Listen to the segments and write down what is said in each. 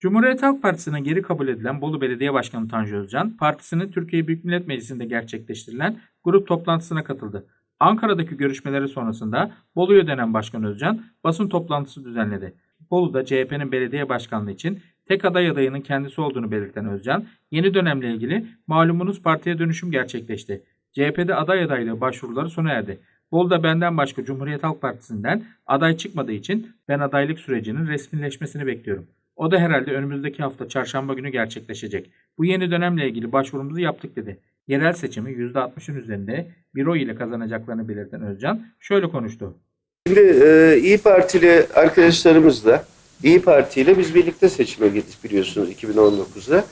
Cumhuriyet Halk Partisi'ne geri kabul edilen Bolu Belediye Başkanı Tanju Özcan, partisinin Türkiye Büyük Millet Meclisi'nde gerçekleştirilen grup toplantısına katıldı. Ankara'daki görüşmeleri sonrasında Bolu'ya dönen Başkan Özcan basın toplantısı düzenledi. Bolu'da CHP'nin belediye başkanlığı için tek aday adayının kendisi olduğunu belirten Özcan, yeni dönemle ilgili malumunuz partiye dönüşüm gerçekleşti. CHP'de aday adaylığı başvuruları sona erdi. Bolu'da benden başka Cumhuriyet Halk Partisi'nden aday çıkmadığı için ben adaylık sürecinin resmileşmesini bekliyorum. O da herhalde önümüzdeki hafta çarşamba günü gerçekleşecek. Bu yeni dönemle ilgili başvurumuzu yaptık dedi. Yerel seçimi %60'ın üzerinde bir oy ile kazanacaklarını belirten Özcan şöyle konuştu. Şimdi e, İyi Partili arkadaşlarımızla İyi Parti ile biz birlikte seçime gittik biliyorsunuz 2019'da.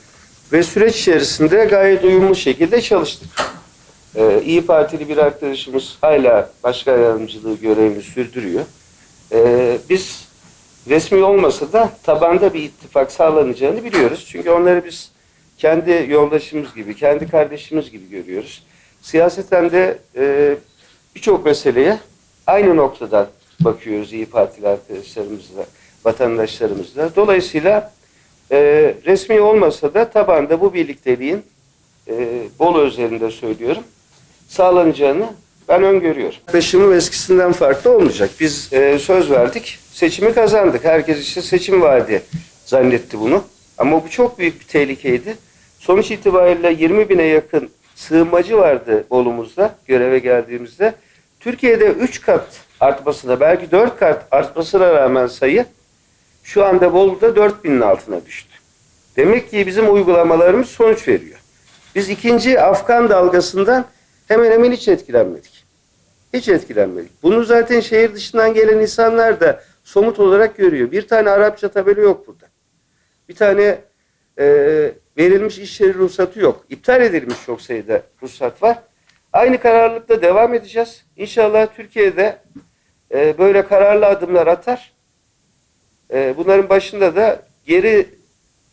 Ve süreç içerisinde gayet uyumlu şekilde çalıştık. E, İyi Partili bir arkadaşımız hala başkan yardımcılığı görevini sürdürüyor. E, biz resmi olmasa da tabanda bir ittifak sağlanacağını biliyoruz. Çünkü onları biz kendi yoldaşımız gibi, kendi kardeşimiz gibi görüyoruz. Siyaseten de e, birçok meseleye aynı noktadan bakıyoruz İyi Partili arkadaşlarımızla, vatandaşlarımızla. Dolayısıyla e, resmi olmasa da tabanda bu birlikteliğin e, Bolu özelinde söylüyorum sağlanacağını ben öngörüyorum. Yaklaşımım eskisinden farklı olmayacak. Biz e, söz verdik, seçimi kazandık. Herkes işte seçim vaadi zannetti bunu. Ama bu çok büyük bir tehlikeydi. Sonuç itibariyle 20 bine yakın sığınmacı vardı Bolu'muzda göreve geldiğimizde. Türkiye'de 3 kat artmasına belki 4 kat artmasına rağmen sayı şu anda Bolu'da 4 binin altına düştü. Demek ki bizim uygulamalarımız sonuç veriyor. Biz ikinci Afgan dalgasından hemen hemen hiç etkilenmedik. Hiç etkilenmedik. Bunu zaten şehir dışından gelen insanlar da somut olarak görüyor. Bir tane Arapça tabela yok burada. Bir tane e, verilmiş iş yeri ruhsatı yok. İptal edilmiş çok sayıda ruhsat var. Aynı kararlılıkla devam edeceğiz. İnşallah Türkiye'de e, böyle kararlı adımlar atar. E, bunların başında da geri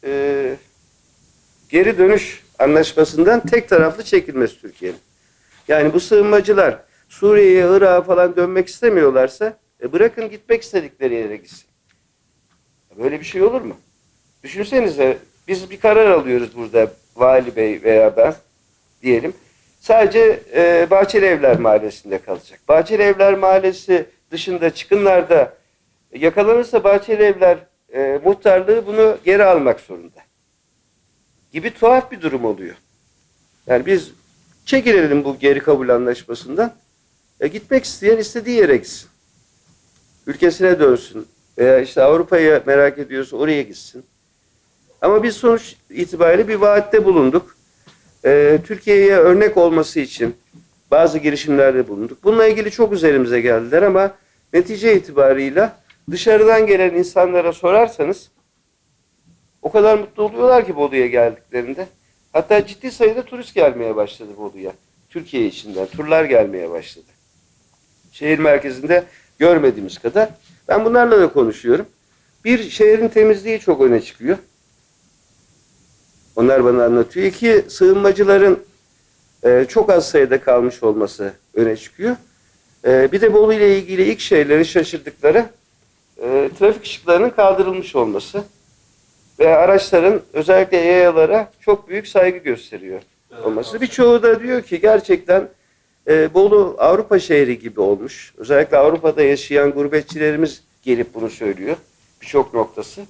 e, geri dönüş anlaşmasından tek taraflı çekilmesi Türkiye'nin. Yani bu sığınmacılar Suriye'ye, Irak'a falan dönmek istemiyorlarsa e, bırakın gitmek istedikleri yere gitsin. Böyle bir şey olur mu? Düşünsenize biz bir karar alıyoruz burada vali bey veya ben diyelim. Sadece e, Bahçeli Evler Mahallesi'nde kalacak. Bahçeli Evler Mahallesi dışında çıkınlarda yakalanırsa Bahçeli Evler e, muhtarlığı bunu geri almak zorunda. Gibi tuhaf bir durum oluyor. Yani biz çekilelim bu geri kabul anlaşmasından. E, gitmek isteyen istediği yere gitsin. Ülkesine dönsün. Veya işte Avrupa'yı merak ediyorsa oraya gitsin. Ama biz sonuç itibariyle bir vaatte bulunduk. Ee, Türkiye'ye örnek olması için bazı girişimlerde bulunduk. Bununla ilgili çok üzerimize geldiler ama netice itibarıyla dışarıdan gelen insanlara sorarsanız o kadar mutlu oluyorlar ki Bolu'ya geldiklerinde. Hatta ciddi sayıda turist gelmeye başladı Bolu'ya. Türkiye içinden turlar gelmeye başladı. Şehir merkezinde görmediğimiz kadar. Ben bunlarla da konuşuyorum. Bir, şehrin temizliği çok öne çıkıyor. Onlar bana anlatıyor. İki, sığınmacıların e, çok az sayıda kalmış olması öne çıkıyor. E, bir de Bolu ile ilgili ilk şeyleri şaşırdıkları e, trafik ışıklarının kaldırılmış olması ve araçların özellikle yayalara çok büyük saygı gösteriyor olması. Birçoğu da diyor ki gerçekten e, Bolu Avrupa şehri gibi olmuş. Özellikle Avrupa'da yaşayan gurbetçilerimiz gelip bunu söylüyor. Birçok noktası.